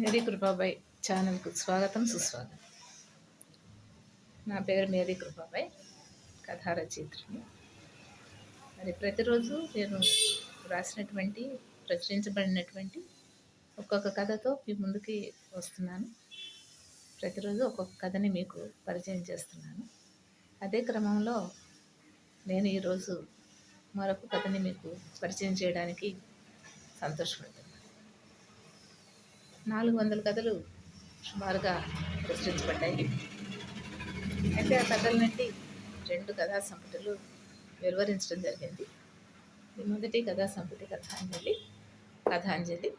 Mary Kripabai ఛానల్కు స్వాగతం సుస్వాగతం. నా పేరు మేరీ కృపాబాయ్ కథా రచయిత్రిని మరి ప్రతిరోజు నేను రాసినటువంటి ప్రచురించబడినటువంటి ఒక్కొక్క కథతో మీ ముందుకి వస్తున్నాను. ప్రతిరోజు ఒక్కొక్క కథని మీకు పరిచయం చేస్తున్నాను. అదే క్రమంలో నేను ఈరోజు మరొక కథని మీకు పరిచయం చేయడానికి సంతోషపడతాను. నాలుగు వందల కథలు సుమారుగా ప్రచురించబడ్డాయి. అయితే ఆ కథల నుండి రెండు కథా సంపుటలు వెలువరించడం జరిగింది. మొదటి కథా సంపుటి కథాంజలి కథాంజలి.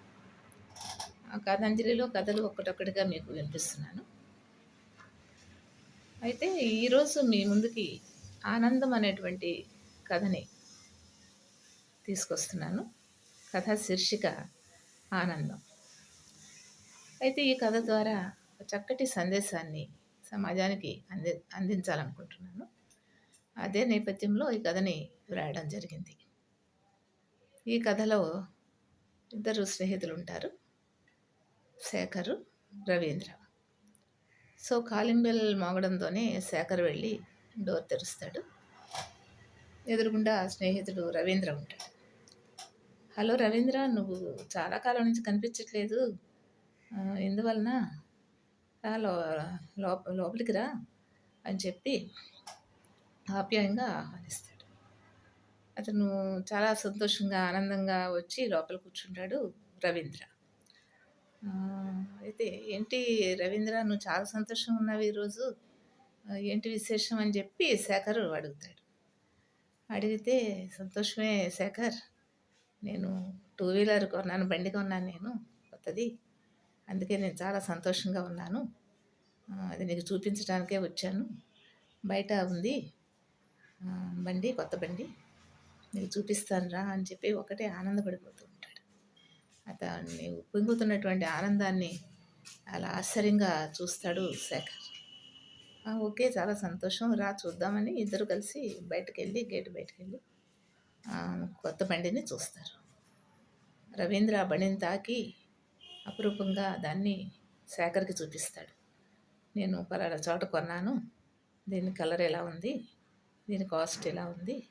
ఆ కథాంజలిలో కథలు ఒక్కటొక్కటిగా మీకు వినిపిస్తున్నాను. అయితే ఈరోజు మీ ముందుకి ఆనందం అనేటువంటి కథని తీసుకొస్తున్నాను. కథ శీర్షిక ఆనందం. అయితే ఈ కథ ద్వారా చక్కటి సందేశాన్ని సమాజానికి అంది అందించాలనుకుంటున్నాను. అదే నేపథ్యంలో ఈ కథని వ్రాయడం జరిగింది. ఈ కథలో ఇద్దరు స్నేహితులు ఉంటారు Shekhar Ravindra. So calling bell మోగడంతోనే Shekhar వెళ్ళి డోర్ తెరుస్తాడు. ఎదురుగుండా స్నేహితుడు రవీంద్ర ఉంటాడు. హలో రవీంద్ర నువ్వు చాలా కాలం నుంచి కనిపించట్లేదు. ఎందువలన? లో లోప లోపలికి రా అని చెప్పి ఆప్యాయంగా ఆహ్వానిస్తాడు. అతను చాలా సంతోషంగా ఆనందంగా వచ్చి లోపల కూర్చుంటాడు రవీంద్ర. అయితే ఏంటి రవీంద్ర నువ్వు చాలా సంతోషంగా ఉన్నావు ఈరోజు. ఏంటి విశేషం అని చెప్పి శేఖర్ అడుగుతాడు. అడిగితే సంతోషమే శేఖర్. నేను టూ వీలర్ కొన్నాను బండి కొన్నాను నేను కొత్తది. అందుకే నేను చాలా సంతోషంగా ఉన్నాను. అది నీకు చూపించడానికే వచ్చాను. బయట ఉంది. బండి కొత్త బండి. నీకు చూపిస్తాను రా అని చెప్పి ఒకటే ఆనందపడిపోతూ ఉంటాడు. అతన్ని పొంగుతున్నటువంటి ఆనందాన్ని అలా ఆశ్చర్యంగా చూస్తాడు శేఖర్. ఓకే చాలా సంతోషం. రా చూద్దామని ఇద్దరు కలిసి బయటకు వెళ్ళి గేటు బయటకు వెళ్ళి కొత్త బండిని చూస్తారు. రవీంద్ర బండిని తాకి అపురూపంగా దాన్ని శేఖర్కి చూపిస్తాడు. నేను పలానా చోట కొన్నాను. దీని కలర్ ఎలా ఉంది? దీని కాస్ట్ ఎలా ఉంది?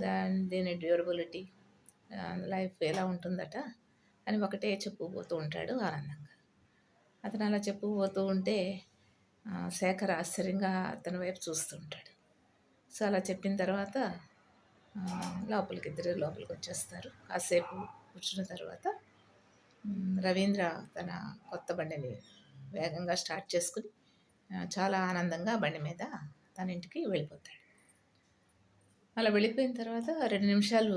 దాని దీని డ్యూరబిలిటీ లైఫ్ ఎలా ఉంటుందట అని ఒకటే చెప్పుకుపోతూ ఉంటాడు ఆనందంగా. అతను అలా చెప్పుకుపోతూ ఉంటే శేఖర్ ఆశ్చర్యంగా అతని వైపు చూస్తూ ఉంటాడు. సో అలా చెప్పిన తర్వాత లోపలికి ఇద్దరు లోపలికి వచ్చేస్తారు. కాసేపు కూర్చున్న తర్వాత రవీంద్ర తన కొత్త బండిని వేగంగా స్టార్ట్ చేసుకుని చాలా ఆనందంగా బండి మీద తన ఇంటికి వెళ్ళిపోతాడు. అలా వెళ్ళిపోయిన తర్వాత రెండు నిమిషాలు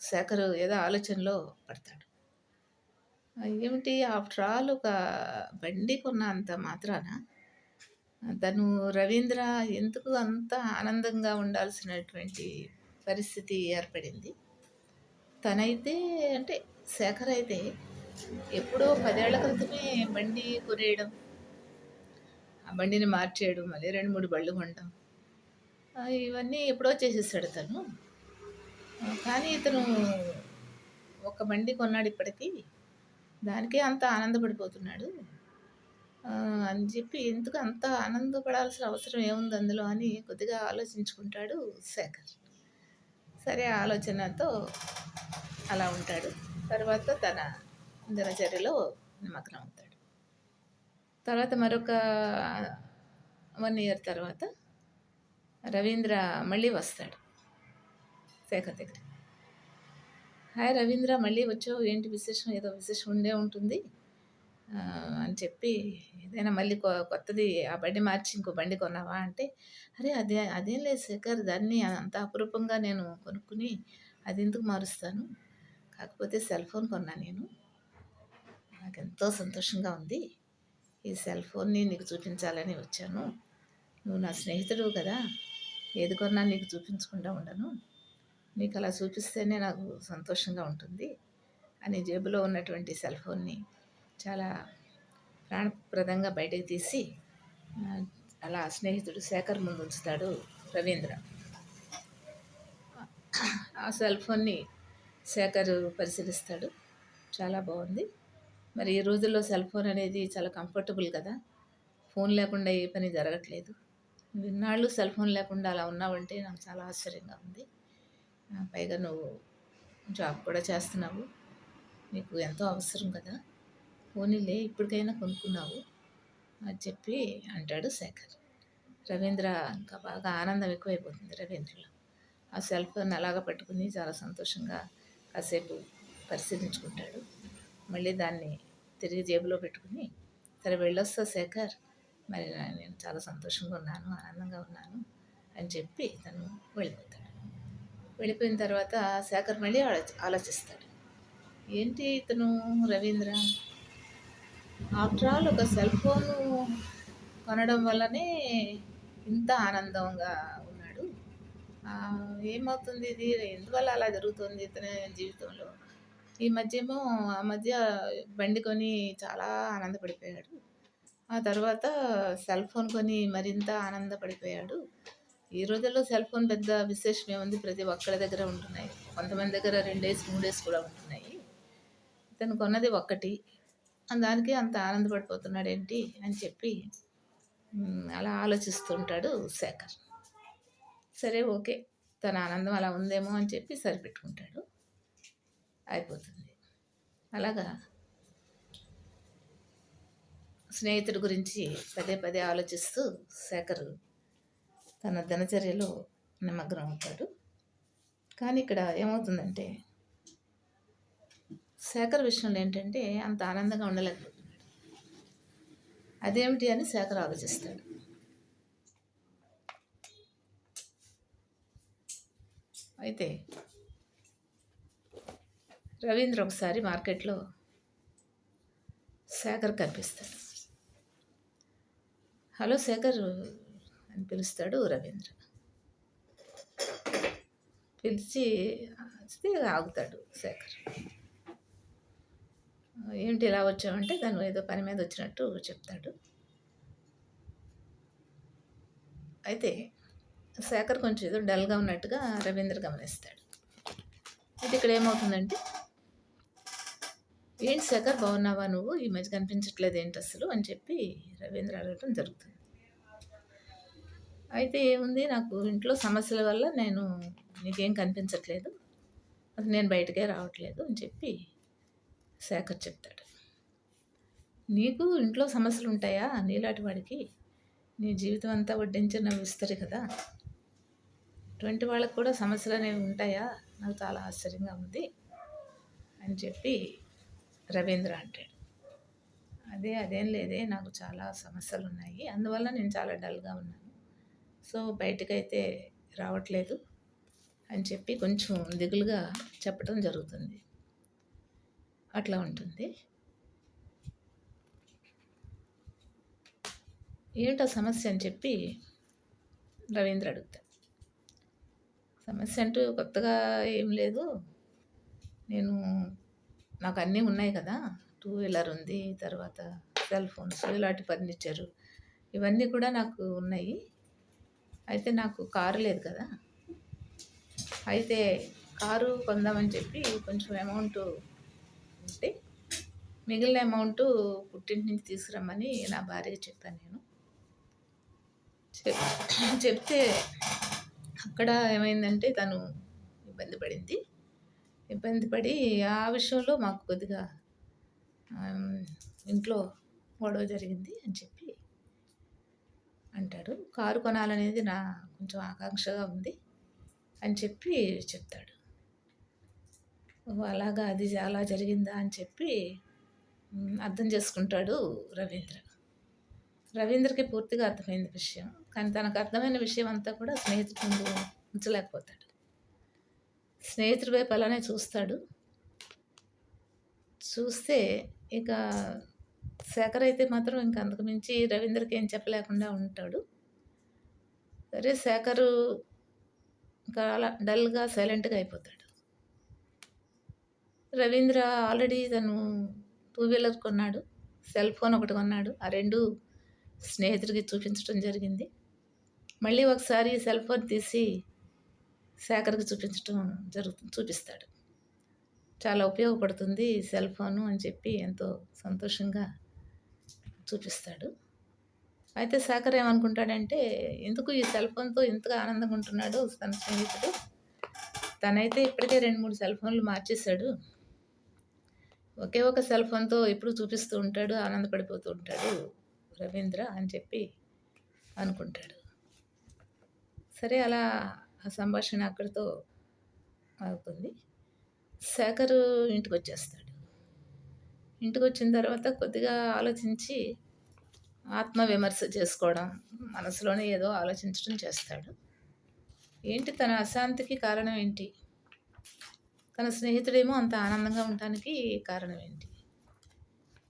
శేఖర్ ఏదో ఆలోచనలో పడతాడు. ఏమిటి ఆఫ్టర్ ఆల్ ఒక బండి కొన్నంత మాత్రాన తను రవీంద్ర ఎందుకు అంత ఆనందంగా ఉండాల్సినటువంటి పరిస్థితి ఏర్పడింది? తనైతే అంటే శేఖర్ అయితే ఎప్పుడో పదేళ్ళ క్రితమే బండి కొనేయడం ఆ బండిని మార్చేయడం మళ్ళీ రెండు మూడు బళ్ళు కొనడం ఇవన్నీ ఎప్పుడో చేసేసాడు తను. కానీ ఇతను ఒక బండి కొన్నాడు ఇప్పటికీ. దానికే అంత ఆనందపడిపోతున్నాడు. అని చెప్పి ఎందుకు అంత ఆనందపడాల్సిన అవసరం ఏముంది అందులో అని కొద్దిగా ఆలోచించుకుంటాడు శేఖర్. సరే ఆలోచనతో అలా ఉంటాడు. తర్వాత తన దినచర్యలో నిమగ్నం అవుతాడు. తర్వాత మరొక వన్ ఇయర్ తర్వాత రవీంద్ర మళ్ళీ వస్తాడు శేఖర్ దగ్గర హాయ్ రవీంద్ర మళ్ళీ వచ్చావు? ఏంటి విశేషం? ఏదో విశేషం ఉండే ఉంటుంది. అని చెప్పి ఏదైనా మళ్ళీ కొత్తది ఆ బండి మార్చి ఇంకో బండి కొన్నావా అంటే అరే అదే అదేం లేదు శేఖర్ దాన్ని అంత అపురూపంగా నేను కొనుక్కుని అది ఎందుకు మారుస్తాను? కాకపోతే సెల్ ఫోన్ కొన్నా నేను. నాకు ఎంతో సంతోషంగా ఉంది. ఈ సెల్ ఫోన్ని నీకు చూపించాలని వచ్చాను. నువ్వు నా స్నేహితుడు కదా. ఏది కొన్నా నీకు చూపించకుండా ఉండను. నీకు అలా చూపిస్తేనే నాకు సంతోషంగా ఉంటుంది అని జేబులో ఉన్నటువంటి సెల్ ఫోన్ని చాలా ప్రాణప్రదంగా బయటకు తీసి అలా స్నేహితుడు శేఖర్ ముందు ఉంచుతాడు రవీంద్ర. ఆ సెల్ ఫోన్ని శేఖర్ పరిశీలిస్తాడు. చాలా బాగుంది. మరి ఈ రోజుల్లో సెల్ ఫోన్ అనేది చాలా కంఫర్టబుల్ కదా? ఫోన్ లేకుండా ఏ పని జరగట్లేదు. విన్నాళ్ళు సెల్ ఫోన్ లేకుండా అలా ఉన్నావంటే నాకు చాలా ఆశ్చర్యంగా ఉంది. పైగా నువ్వు జాబ్ కూడా చేస్తున్నావు. నీకు ఎంతో అవసరం కదా? పోనీలే ఇప్పటికైనా కొనుక్కున్నావు. అని చెప్పి అంటాడు శేఖర్. రవీంద్ర ఇంకా బాగా ఆనందం ఎక్కువైపోతుంది రవీంద్రలో. ఆ సెల్ ఫోన్ అలాగ పట్టుకుని చాలా సంతోషంగా కాసేపు పరిశీలించుకుంటాడు. మళ్ళీ దాన్ని తిరిగి జేబులో పెట్టుకుని సరే వెళ్ళొస్తా శేఖర్ మరి నేను చాలా సంతోషంగా ఉన్నాను ఆనందంగా ఉన్నాను అని చెప్పి తను వెళ్ళిపోతాడు. వెళ్ళిపోయిన తర్వాత శేఖర్ మళ్ళీ ఆలోచి ఆలోచిస్తాడు. ఏంటి ఇతను రవీంద్ర? ఆఫ్టర్ ఆల్ ఒక సెల్ ఫోను కొనడం వల్లనే ఇంత ఆనందంగా ఉన్నాడు. ఏమవుతుంది ఇది? ఎందువల్ల అలా జరుగుతుంది ఇతని జీవితంలో? ఈ మధ్య ఏమో ఆ మధ్య బండి కొని చాలా ఆనందపడిపోయాడు. ఆ తర్వాత సెల్ ఫోన్ కొని మరింత ఆనందపడిపోయాడు. ఈ రోజుల్లో సెల్ ఫోన్ పెద్ద విశేషం ఏముంది? ప్రతి ఒక్కరి దగ్గర ఉంటున్నాయి. కొంతమంది దగ్గర రెండు డేస్ మూడు డేస్ కూడా ఉంటున్నాయి. తను కొన్నది ఒక్కటి. దానికి అంత ఆనందపడిపోతున్నాడు ఏంటి అని చెప్పి అలా ఆలోచిస్తుంటాడు శేఖర్. సరే ఓకే. తన ఆనందం అలా ఉందేమో అని చెప్పి సరిపెట్టుకుంటాడు. అయిపోతుంది. అలాగా? స్నేహితుడి గురించి పదే పదే ఆలోచిస్తూ శేఖర్ తన దినచర్యలో నిమగ్నం అవుతాడు. కానీ ఇక్కడ ఏమవుతుందంటే శేఖర్ విషయంలో ఏంటంటే అంత ఆనందంగా ఉండలేకపోతున్నాడు. అదేమిటి అని శేఖర్ ఆలోచిస్తాడు. అయితే రవీంద్ర ఒకసారి మార్కెట్లో శేఖర్ కనిపిస్తాడు. హలో శేఖర్ అని పిలుస్తాడు రవీంద్ర. పిలిచి వస్తే ఆగుతాడు శేఖర్. ఏంటి ఇలా వచ్చావంటే తను ఏదో పని మీద వచ్చినట్టు చెప్తాడు. అయితే శేఖర్ కొంచెం ఏదో డల్గా ఉన్నట్టుగా రవీంద్ర గమనిస్తాడు. అయితే ఇక్కడ ఏమవుతుందంటే ఏంటి శేఖర్ బాగున్నావా నువ్వు? ఈ మధ్య కనిపించట్లేదు ఏంటి అసలు? అని చెప్పి రవీంద్ర అడగటం జరుగుతుంది. అయితే ఏముంది నాకు ఇంట్లో సమస్యల వల్ల నేను నీకేం కనిపించట్లేదు. అది నేను బయటకే రావట్లేదు అని చెప్పి శేఖర్ చెప్తాడు. నీకు ఇంట్లో సమస్యలు ఉంటాయా? నీలాంటి వాడికి నీ జీవితం అంతా వడ్డించిన విస్తరి కదా. అటువంటి వాళ్ళకు కూడా సమస్యలు అనేవి ఉంటాయా? నాకు చాలా ఆశ్చర్యంగా ఉంది అని చెప్పి రవీంద్ర అంటాడు అదే అదేం లేదే నాకు చాలా సమస్యలు ఉన్నాయి అందువల్ల నేను చాలా డల్గా ఉన్నాను. సో బయటకైతే రావట్లేదు అని చెప్పి కొంచెం దిగులుగా చెప్పడం జరుగుతుంది. అట్లా ఉంటుంది. ఏమిటా సమస్య అని చెప్పి రవీంద్ర అడుగుతాడు సమస్య అంటూ కొత్తగా ఏం లేదు. నేను నాకు అన్నీ ఉన్నాయి కదా. టూ వీలర్ ఉంది తర్వాత సెల్ ఫోన్స్ ఇలాంటి ఫర్నిచరు. ఇవన్నీ కూడా నాకు ఉన్నాయి. అయితే నాకు కారు లేదు కదా. అయితే కారు కొందామని చెప్పి కొంచెం అమౌంట్ ఉంటే మిగిలిన అమౌంట్ పుట్టింటి నుంచి తీసుకురమ్మని నా భార్యకి చెప్పాను నేను. చెప్ చెప్తే అక్కడ ఏమైందంటే తను ఇబ్బంది పడింది. ఇబ్బంది పడి ఆ విషయంలో మాకు కొద్దిగా ఇంట్లో గొడవ జరిగింది అని చెప్పి అంటాడు కారు కొనాలనేది నా కొంచెం ఆకాంక్షగా ఉంది అని చెప్పి చెప్తాడు. అలాగా అది అలా జరిగిందా అని చెప్పి అర్థం చేసుకుంటాడు రవీంద్ర. రవీంద్రకి పూర్తిగా అర్థమైంది విషయం. కానీ తనకు అర్థమైన విషయం అంతా కూడా స్నేహితుడు ఉంచలేకపోతాడు. స్నేహితుడి వైపు అలానే చూస్తాడు. చూస్తే ఇక శేఖర్ అయితే మాత్రం ఇంక అంతకుమించి రవీంద్రకి ఏం చెప్పలేకుండా ఉంటాడు. సరే శేఖరు ఇంకా అలా డల్గా సైలెంట్గా అయిపోతాడు. రవీంద్ర ఆల్రెడీ తను టూ వీలర్ కొన్నాడు. సెల్ ఫోన్ ఒకటి కొన్నాడు. ఆ రెండు స్నేహితుడికి చూపించడం జరిగింది. మళ్ళీ ఒకసారి సెల్ ఫోన్ తీసి శేఖర్కి చూపించడం జరుగుతుంది చూపిస్తాడు. చాలా ఉపయోగపడుతుంది సెల్ ఫోను అని చెప్పి ఎంతో సంతోషంగా చూపిస్తాడు. అయితే శేఖర్ ఏమనుకుంటాడంటే ఎందుకు ఈ సెల్ ఫోన్తో ఇంతగా ఆనందంగా ఉంటున్నాడు తన స్నేహితుడు? తనైతే ఇప్పటికే రెండు మూడు సెల్ ఫోన్లు మార్చేశాడు. ఒకే ఒక సెల్ ఫోన్తో ఎప్పుడు చూపిస్తూ ఉంటాడు ఆనందపడిపోతూ ఉంటాడు రవీంద్ర అని చెప్పి అనుకుంటాడు. సరే అలా సంభాషణ అక్కడితో అవుతుంది శేఖర్ ఇంటికి వచ్చేస్తాడు ఇంటికి వచ్చిన తర్వాత కొద్దిగా ఆలోచించి ఆత్మ విమర్శ చేసుకోవడం మనసులోనే ఏదో ఆలోచించడం చేస్తాడు. ఏంటి తన అశాంతికి కారణం ఏంటి? తన స్నేహితుడేమో అంత ఆనందంగా ఉండటానికి కారణం ఏంటి?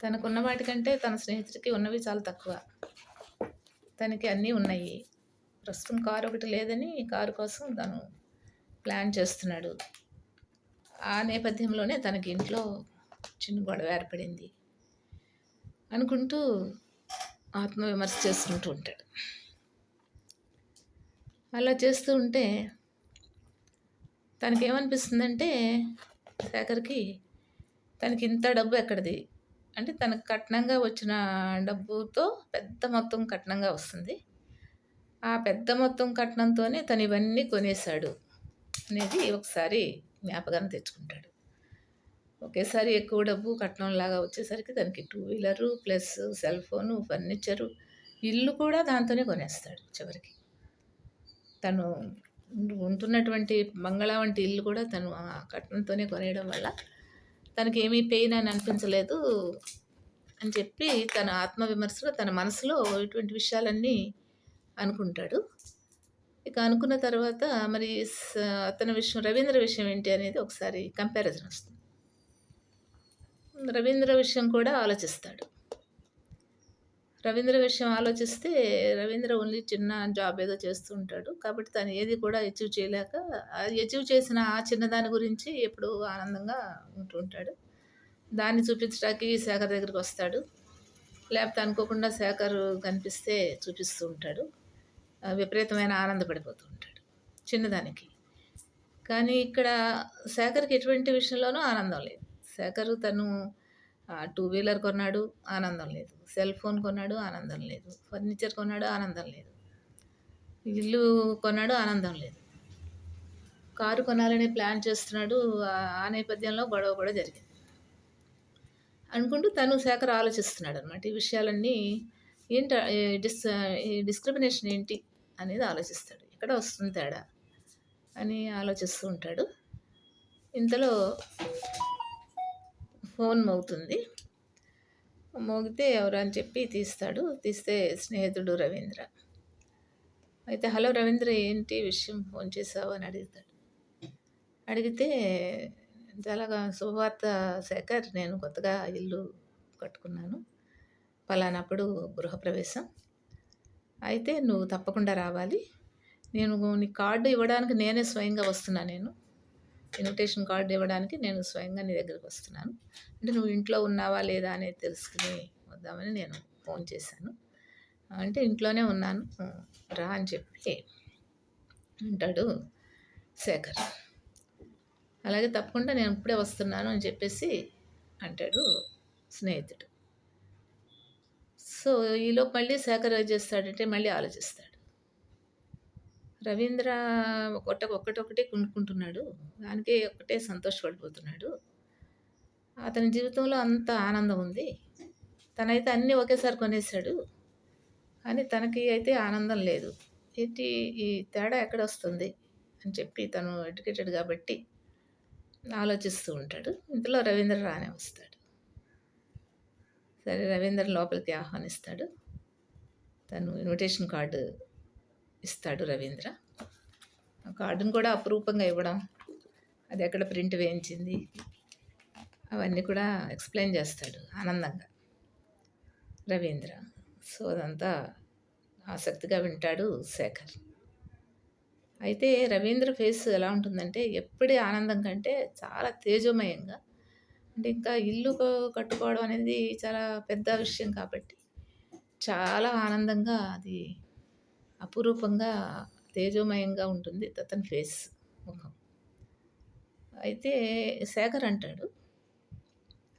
తనకున్న వాటికంటే తన స్నేహితుడికి ఉన్నవి చాలా తక్కువ. తనకి అన్నీ ఉన్నాయి. ప్రస్తుతం కారు ఒకటి లేదని కారు కోసం తను ప్లాన్ చేస్తున్నాడు. ఆ నేపథ్యంలోనే తనకి ఇంట్లో చిన్న గొడవ ఏర్పడింది అనుకుంటూ ఆత్మవిమర్శ చేసుకుంటూ ఉంటాడు. అలా చేస్తూ ఉంటే తనకేమనిపిస్తుందంటే శేఖర్కి తనకి ఇంత డబ్బు ఎక్కడిది? అంటే తనకు కట్నంగా వచ్చిన డబ్బుతో పెద్ద మొత్తం కట్నంగా వస్తుంది. ఆ పెద్ద మొత్తం కట్నంతోనే తను ఇవన్నీ కొనేశాడు అనేది ఒకసారి జ్ఞాపకాన్ని తెచ్చుకుంటాడు. ఒకేసారి ఎక్కువ డబ్బు కట్నంలాగా వచ్చేసరికి దానికి two wheeler plus cell phone furniture ఇల్లు కూడా దాంతోనే కొనేస్తాడు చివరికి. తను ఉంటున్నటువంటి బంగళా వంటి ఇల్లు కూడా తను ఆ కట్నంతోనే కొనేయడం వల్ల తనకి ఏమీ పెయిన్ అని అనిపించలేదు అని చెప్పి తన ఆత్మవిమర్శలో తన మనసులో ఇటువంటి విషయాలన్నీ అనుకుంటాడు. ఇక అనుకున్న తర్వాత మరి అతని విషయం రవీంద్ర విషయం ఏంటి అనేది ఒకసారి కంపారిజన్ వస్తుంది. రవీంద్ర విషయం కూడా ఆలోచిస్తాడు. రవీంద్ర విషయం ఆలోచిస్తే రవీంద్ర ఓన్లీ చిన్న జాబ్ ఏదో చేస్తూ ఉంటాడు. కాబట్టి తను ఏది కూడా అచీవ్ చేయలేక అచీవ్ చేసిన ఆ చిన్నదాని గురించి ఎప్పుడు ఆనందంగా ఉంటూ ఉంటాడు. దాన్ని చూపించడానికి శేఖర్ దగ్గరికి వస్తాడు. లేకపోతే అనుకోకుండా శేఖర్ కనిపిస్తే చూపిస్తూ ఉంటాడు. విపరీతమైన ఆనందపడిపోతూ ఉంటాడు చిన్నదానికి. కానీ ఇక్కడ శేఖర్కి ఎటువంటి విషయంలోనూ ఆనందం లేదు. శేఖర్ తను టూ వీలర్ కొన్నాడు ఆనందం లేదు. సెల్ ఫోన్ కొన్నాడు ఆనందం లేదు. ఫర్నిచర్ కొన్నాడు ఆనందం లేదు. ఇల్లు కొన్నాడు ఆనందం లేదు. కారు కొనాలని ప్లాన్ చేస్తున్నాడు ఆ నేపథ్యంలో గొడవ కూడా జరిగింది. అనుకుంటూ తను శేఖర్ ఆలోచిస్తున్నాడు అనమాట ఈ విషయాలన్నీ ఏంటి డిస్ ఈ డిస్క్రిమినేషన్ ఏంటి? అనేది ఆలోచిస్తాడు. ఎక్కడ వస్తుంది తేడా? అని ఆలోచిస్తూ ఉంటాడు. ఇంతలో ఫోన్ మోగుతుంది. మోగితే ఎవరు అని చెప్పి తీస్తాడు. తీస్తే స్నేహితుడు రవీంద్ర. అయితే హలో రవీంద్ర ఏంటి విషయం ఫోన్ చేసావు? అని అడుగుతాడు. అడిగితే చాలా శుభవార్త శేఖర్ నేను కొత్తగా ఇల్లు కట్టుకున్నాను. పలానప్పుడు గృహప్రవేశం. అయితే నువ్వు తప్పకుండా రావాలి. నేను నీ కార్డు ఇవ్వడానికి నేనే స్వయంగా వస్తున్నా నేను. ఇన్విటేషన్ కార్డు ఇవ్వడానికి నేను స్వయంగా నీ దగ్గరికి వస్తున్నాను. అంటే నువ్వు ఇంట్లో ఉన్నావా లేదా అనేది తెలుసుకుని వద్దామని నేను ఫోన్ చేశాను. అంటే ఇంట్లోనే ఉన్నాను. రా అని చెప్పి అంటాడు శేఖర్. అలాగే తప్పకుండా నేను ఇప్పుడే వస్తున్నాను అని చెప్పేసి అంటాడు స్నేహితుడు. సో ఈలోపు మళ్ళీ శేఖర్ చేస్తాడంటే మళ్ళీ ఆలోచిస్తాడు. రవీంద్ర ఒకట ఒక్కటొక్కటే కొనుక్కుంటున్నాడు. దానికే ఒకటే సంతోషపడిపోతున్నాడు. అతని జీవితంలో అంత ఆనందం ఉంది. తనైతే అన్నీ ఒకేసారి కొనేసాడు కానీ తనకి అయితే ఆనందం లేదు. ఏంటి ఈ తేడా ఎక్కడ వస్తుంది? అని చెప్పి తను ఎడ్యుకేటెడ్ కాబట్టి ఆలోచిస్తూ ఉంటాడు. ఇంతలో రవీంద్ర రానే వస్తాడు. సరే రవీంద్ర లోపలికి ఆహ్వానిస్తాడు. తను ఇన్విటేషన్ కార్డు ఇస్తాడు రవీంద్ర. ఆ కార్డును కూడా అపురూపంగా ఇవ్వడం అది ఎక్కడ ప్రింట్ వేయించింది అవన్నీ కూడా ఎక్స్ప్లెయిన్ చేస్తాడు ఆనందంగా రవీంద్ర. సో అదంతా ఆసక్తిగా వింటాడు శేఖర్. అయితే రవీంద్ర ఫేస్ ఎలా ఉంటుందంటే ఎప్పుడే ఆనందం కంటే చాలా తేజోమయంగా అంటే ఇంకా ఇల్లు కట్టుకోవడం అనేది చాలా పెద్ద విషయం కాబట్టి చాలా ఆనందంగా అది అపురూపంగా తేజోమయంగా ఉంటుంది అతని ఫేస్ ముఖం. అయితే శేఖర్ అంటాడు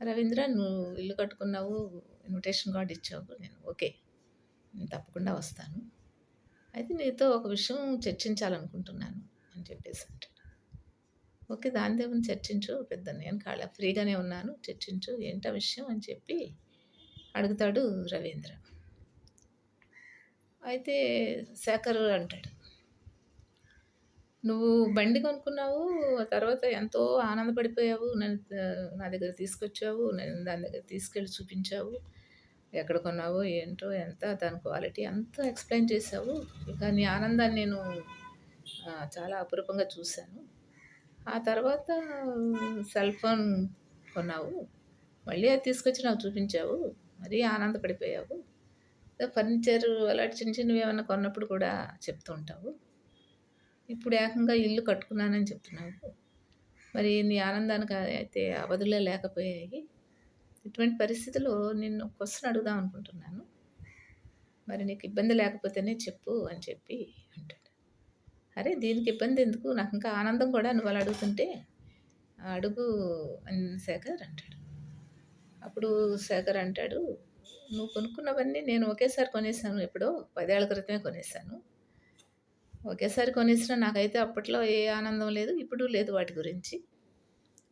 రవీంద్ర నువ్వు ఇల్లు కట్టుకున్నావు ఇన్విటేషన్ కార్డు ఇచ్చావు నేను ఓకే నేను తప్పకుండా వస్తాను. అయితే నీతో ఒక విషయం చర్చించాలనుకుంటున్నాను అని చెప్పేసి అంటాడు. ఓకే దాని దేవుని చర్చించు పెద్ద నేను కాళ్ళ ఫ్రీగానే ఉన్నాను చర్చించు ఏంట విషయం అని చెప్పి అడుగుతాడు రవీంద్ర. అయితే శేఖర్ అంటాడు నువ్వు బండి కొనుక్కున్నావు ఆ తర్వాత ఎంతో ఆనందపడిపోయావు నన్ను నా దగ్గర తీసుకొచ్చావు నేను దాని దగ్గర తీసుకెళ్ళి చూపించావు ఎక్కడ కొన్నావో ఏంటో ఎంత దాని క్వాలిటీ అంతా ఎక్స్ప్లెయిన్ చేసావు ఇక నీ ఆనందాన్ని నేను చాలా అపురూపంగా చూశాను. ఆ తర్వాత సెల్ ఫోన్ కొన్నావు. మళ్ళీ అది తీసుకొచ్చి నాకు చూపించావు. మరీ ఆనందపడిపోయావు. ఫర్నిచర్ అలాంటి చిన్న చిన్నవి ఏమైనా కొన్నప్పుడు కూడా చెప్తూ ఉంటావు. ఇప్పుడు ఏకంగా ఇల్లు కట్టుకున్నానని చెప్తున్నావు. మరి నీ ఆనందానికి అయితే అవధులే లేకపోయాయి. ఇటువంటి పరిస్థితిలో నిన్ను క్వశ్చన్ అడుగుదాం అనుకుంటున్నాను. మరి నీకు ఇబ్బంది లేకపోతేనే చెప్పు అని చెప్పి అరే దీనికి ఇబ్బంది ఎందుకు? నాకు ఇంకా ఆనందం కూడా నువ్వు అలా అడుగుతుంటే అడుగు అని శేఖర్ అంటాడు. అప్పుడు శేఖర్ అంటాడు నువ్వు కొనుక్కున్నవన్నీ నేను ఒకేసారి కొనేసాను. ఎప్పుడో పదేళ్ళ క్రితమే కొనేసాను. ఒకేసారి కొనేసిన నాకైతే అప్పట్లో ఏ ఆనందం లేదు ఇప్పుడు లేదు వాటి గురించి.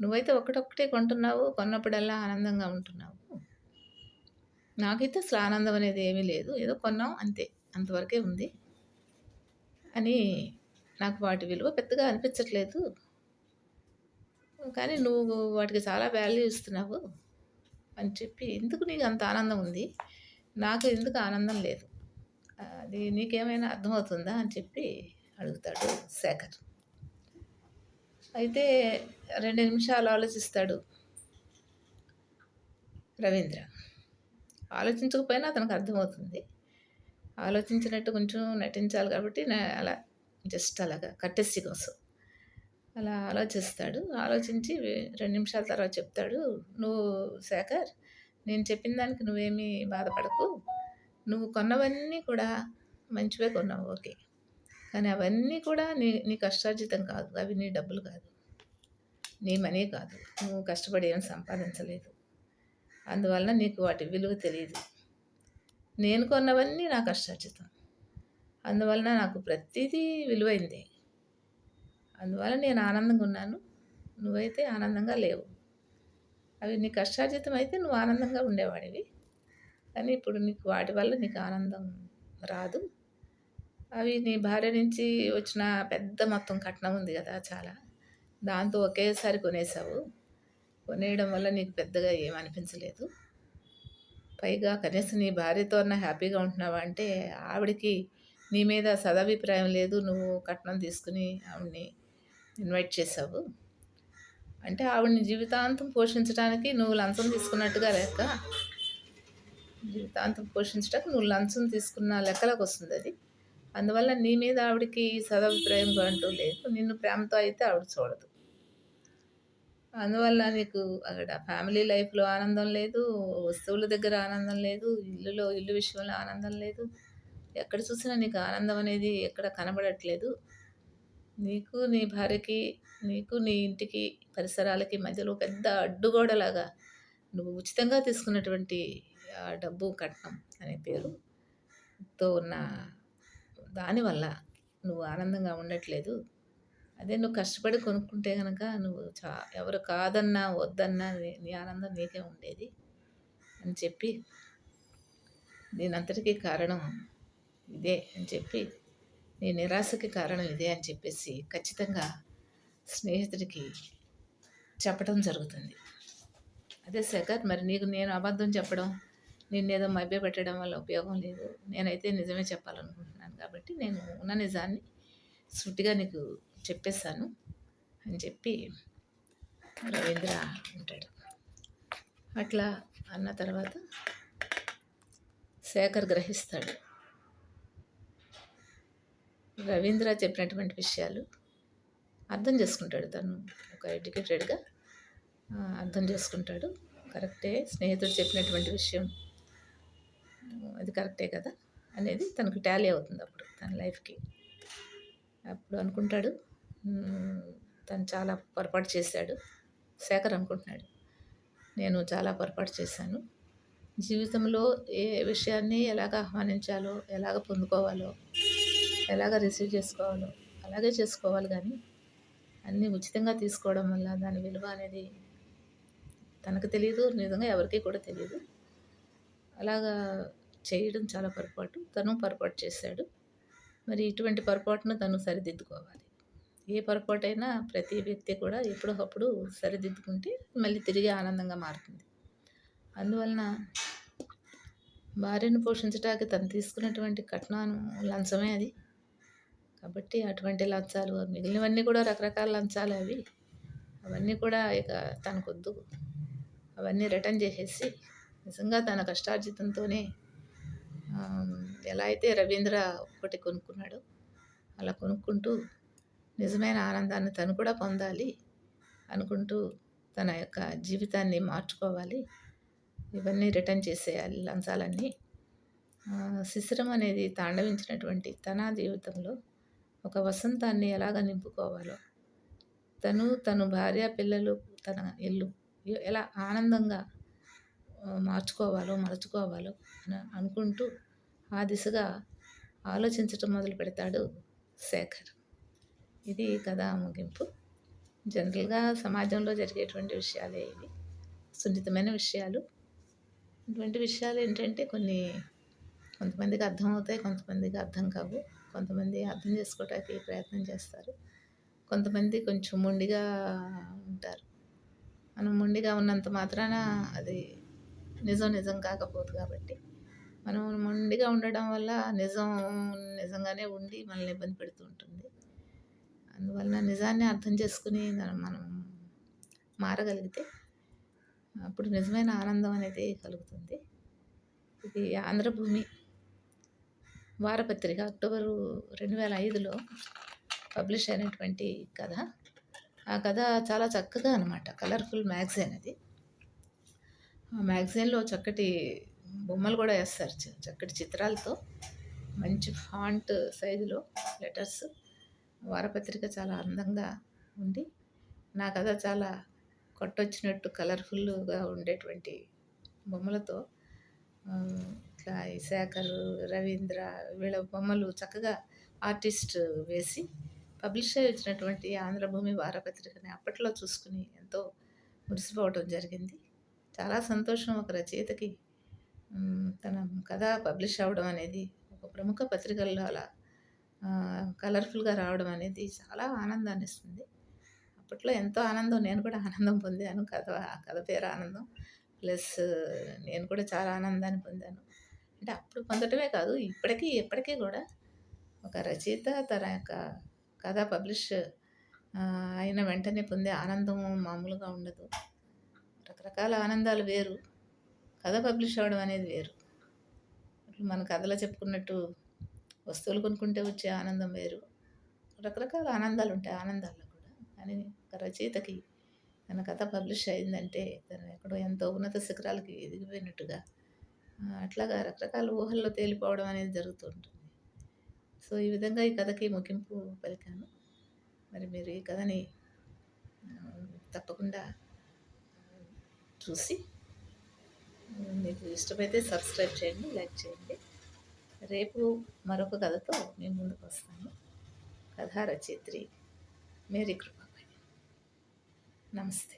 నువ్వైతే ఒకటొక్కటే కొంటున్నావు కొన్నప్పుడల్లా ఆనందంగా ఉంటున్నావు. నాకైతే అసలు ఆనందం అనేది ఏమీ లేదు. ఏదో కొన్నాం అంతే. అంతవరకే ఉంది అని నాకు వాటి విలువ పెద్దగా అనిపించట్లేదు. కానీ నువ్వు వాటికి చాలా వాల్యూ ఇస్తున్నావు అని చెప్పి ఎందుకు నీకు అంత ఆనందం ఉంది? నాకు ఎందుకు ఆనందం లేదు? అది నీకేమైనా అర్థమవుతుందా అని చెప్పి అడుగుతాడు శేఖర్. అయితే రెండు నిమిషాలు ఆలోచిస్తాడు రవీంద్ర. ఆలోచించకపోయినా అతనికి అర్థమవుతుంది. ఆలోచించినట్టు కొంచెం నటించాలి కాబట్టి అలా జస్ట్ అలాగా కట్టెస్సి కోసం. అలా ఆలోచిస్తాడు. ఆలోచించి రెండు నిమిషాల తర్వాత చెప్తాడు నువ్వు శేఖర్ నేను చెప్పిన దానికి నువ్వేమీ బాధపడకు. నువ్వు కొన్నవన్నీ కూడా మంచివే కొన్నావు ఓకే. కానీ అవన్నీ కూడా నీ నీ కష్టార్జితం కాదు. అవి నీ డబ్బులు కాదు. నీ మనీ కాదు. నువ్వు కష్టపడి ఏం సంపాదించలేదు. అందువలన నీకు వాటి విలువ తెలియదు. నేను కొన్నవన్నీ నా కష్టార్జితం. అందువలన నాకు ప్రతిదీ విలువైంది. అందువల్ల నేను ఆనందంగా ఉన్నాను. నువ్వైతే ఆనందంగా లేవు. అవి నీ కష్టార్జితం అయితే నువ్వు ఆనందంగా ఉండేవాడివి. కానీ ఇప్పుడు నీకు వాటి వల్ల నీకు ఆనందం రాదు. అవి నీ భార్య నుంచి వచ్చిన పెద్ద మొత్తం కట్నం ఉంది కదా చాలా. దాంతో ఒకేసారి కొనేసావు. కొనేయడం వల్ల నీకు పెద్దగా ఏమనిపించలేదు పైగా కనీసం నీ భార్యతో అన్న హ్యాపీగా ఉంటున్నావా అంటే ఆవిడకి నీ మీద సదాభిప్రాయం లేదు నువ్వు కట్నం తీసుకుని ఆవిడ్ని ఇన్వైట్ చేసావు. అంటే ఆవిడని జీవితాంతం పోషించడానికి నువ్వు లంచం తీసుకున్నట్టుగా లెక్క. జీవితాంతం పోషించడానికి నువ్వు లంచం తీసుకున్న లెక్కలకు వస్తుంది అది. అందువల్ల నీ మీద ఆవిడకి సదభిప్రాయం అంటూ లేదు. నిన్ను ప్రేమతో అయితే ఆవిడ చూడదు. అందువల్ల నీకు అక్కడ ఫ్యామిలీ లైఫ్లో ఆనందం లేదు వస్తువుల దగ్గర ఆనందం లేదు ఇల్లులో ఇల్లు విషయంలో ఆనందం లేదు. ఎక్కడ చూసినా నీకు ఆనందం అనేది ఎక్కడ కనబడట్లేదు. నీకు నీ భార్యకి నీకు నీ ఇంటికి పరిసరాలకి మధ్యలో పెద్ద అడ్డుగోడలాగా నువ్వు ఉచితంగా తీసుకున్నటువంటి డబ్బు కట్నం అనే పేరుతో ఉన్న దానివల్ల నువ్వు ఆనందంగా ఉండట్లేదు. అదే నువ్వు కష్టపడి కొనుక్కుంటే కనుక నువ్వు చా ఎవరు కాదన్నా వద్దన్నా నీ ఆనందం నీకే ఉండేది అని చెప్పి దీనంతటికీ కారణం ఇదే అని చెప్పి నీ నిరాశకి కారణం ఇదే అని చెప్పేసి ఖచ్చితంగా స్నేహితుడికి చెప్పడం జరుగుతుంది. అదే శేఖర్ మరి నీకు నేను అబద్ధం చెప్పడం నిన్నేదో మభ్య పెట్టడం వల్ల ఉపయోగం లేదు. నేనైతే నిజమే చెప్పాలనుకుంటున్నాను కాబట్టి నేను ఉన్న నిజాన్ని సూటిగా నీకు చెప్పేశాను అని చెప్పి రవీంద్ర ఉంటాడు అట్లా అన్న తర్వాత శేఖర్ గ్రహిస్తాడు. రవీంద్ర చెప్పినటువంటి విషయాలు అర్థం చేసుకుంటాడు తను. ఒక ఎడ్యుకేటెడ్గా అర్థం చేసుకుంటాడు. కరెక్టే స్నేహితుడు చెప్పినటువంటి విషయం అది కరెక్టే కదా అనేది తనకు టాలీ అవుతుంది అప్పుడు తన లైఫ్కి. అప్పుడు అనుకుంటాడు తను చాలా పొరపాటు చేశాడు శేఖర్ అనుకుంటున్నాడు నేను చాలా పొరపాటు చేశాను. జీవితంలో ఏ విషయాన్ని ఎలాగ ఆహ్వానించాలో ఎలాగ పొందుకోవాలో ఎలాగ రిసీవ్ చేసుకోవాలో అలాగే చేసుకోవాలి కానీ అన్నీ ఉచితంగా తీసుకోవడం వల్ల దాని విలువ అనేది తనకు తెలియదు నిజంగా ఎవరికి కూడా తెలియదు అలాగా చేయడం చాలా పొరపాటు. తను పొరపాటు చేశాడు. మరి ఇటువంటి పొరపాటును తను సరిదిద్దుకోవాలి. ఏ పొరపాటైనా ప్రతి వ్యక్తి కూడా ఎప్పుడొకప్పుడు సరిదిద్దుకుంటే మళ్ళీ తిరిగి ఆనందంగా మారుతుంది. అందువలన భార్యను పోషించడానికి తను తీసుకున్నటువంటి కట్నం లంచమే అది. కాబట్టి అటువంటి లంచాలు మిగిలినవన్నీ కూడా రకరకాల లంచాలు అవి. అవన్నీ కూడా ఇక తనకొద్దు. అవన్నీ రిటర్న్ చేసేసి నిజంగా తన కష్టార్జితంతోనే ఎలా అయితే రవీంద్ర ఒకటి కొనుక్కున్నాడో అలా కొనుక్కుంటూ నిజమైన ఆనందాన్ని తను కూడా పొందాలి అనుకుంటూ తన యొక్క జీవితాన్ని మార్చుకోవాలి. ఇవన్నీ రిటర్న్ చేసేయాలి లంచాలన్నీ. శిశిరం అనేది తాండవించినటువంటి తన జీవితంలో ఒక వసంతాన్ని ఎలాగ నింపుకోవాలో. తను తను భార్య పిల్లలు తన ఇల్లు ఎలా ఆనందంగా మార్చుకోవాలో మలుచుకోవాలో అని అనుకుంటూ ఆ దిశగా ఆలోచించటం మొదలు పెడతాడు శేఖర్. ఇది కథ ముగింపు. జనరల్గా సమాజంలో జరిగేటువంటి విషయాలే ఇవి. సున్నితమైన విషయాలు. ఇటువంటి విషయాలు ఏంటంటే కొన్ని కొంతమందికి అర్థమవుతాయి కొంతమందికి అర్థం కావు. కొంతమంది అర్థం చేసుకోవడానికి ప్రయత్నం చేస్తారు. కొంతమంది కొంచెం మొండిగా ఉంటారు. మనం మొండిగా ఉన్నంత మాత్రాన అది నిజం నిజం కాకపోదు కాబట్టి. మనం మొండిగా ఉండడం వల్ల నిజం నిజంగానే ఉండి మనల్ని ఇబ్బంది పెడుతూ ఉంటుంది. అందువలన నిజాన్ని అర్థం చేసుకుని మనం మారగలిగితే అప్పుడు నిజమైన ఆనందం అనేది కలుగుతుంది. ఇది ఆంధ్రభూమి వారపత్రిక అక్టోబరు రెండు వేల ఐదులో పబ్లిష్ అయినటువంటి కథ. ఆ కథ చాలా చక్కగా అనమాట కలర్ఫుల్ మ్యాగజైన్ అది. ఆ మ్యాగజైన్లో చక్కటి బొమ్మలు కూడా వేస్తారు. చక్కటి చిత్రాలతో. మంచి ఫాంట్ సైజులో లెటర్స్. వారపత్రిక చాలా అందంగా ఉండి నా కథ చాలా కొట్టొచ్చినట్టు కలర్ఫుల్గా ఉండేటువంటి బొమ్మలతో. ఇట్లా శేఖర్ రవీంద్ర వీళ్ళ బొమ్మలు చక్కగా ఆర్టిస్ట్ వేసి పబ్లిష్ అయ్యి వచ్చినటువంటి ఆంధ్రభూమి వారపత్రికని అప్పట్లో చూసుకుని ఎంతో మురిసిపోవటం జరిగింది. చాలా సంతోషం ఒక రచయితకి. తన కథ పబ్లిష్ అవ్వడం అనేది ఒక ప్రముఖ పత్రికల్లో అలా కలర్ఫుల్గా రావడం అనేది చాలా ఆనందాన్ని ఇస్తుంది. అప్పట్లో ఎంతో ఆనందం నేను కూడా ఆనందం పొందాను. కథ కథ పేరు ఆనందం. ప్లస్ నేను కూడా చాలా ఆనందాన్ని పొందాను. అంటే అప్పుడు పొందటమే కాదు ఇప్పటికీ ఎప్పటికీ కూడా ఒక రచయిత తన యొక్క కథ పబ్లిష్ అయిన వెంటనే పొందే ఆనందం మామూలుగా ఉండదు. రకరకాల ఆనందాలు వేరు. కథ పబ్లిష్ అవ్వడం అనేది వేరు. మన కథలో చెప్పుకున్నట్టు వస్తువులు కొనుక్కుంటే వచ్చే ఆనందం వేరు. రకరకాల ఆనందాలు ఉంటాయి ఆనందాల్లో కూడా. కానీ ఒక రచయితకి తన కథ పబ్లిష్ అయిందంటే తను ఎక్కడో ఎంతో ఉన్నత శిఖరాలకి ఎదిగిపోయినట్టుగా అట్లాగా రకరకాల ఊహల్లో తేలిపోవడం అనేది జరుగుతూ ఉంటుంది సో ఈ విధంగా ఈ కథకి ముగింపు పలికాను. మరి మీరు ఈ కథని తప్పకుండా చూసి మీకు ఇష్టమైతే సబ్స్క్రైబ్ చేయండి లైక్ చేయండి. రేపు మరొక కథతో మేము ముందుకు వస్తాను. కథా రచయిత్రి మేరీ కృపాపై నమస్తే.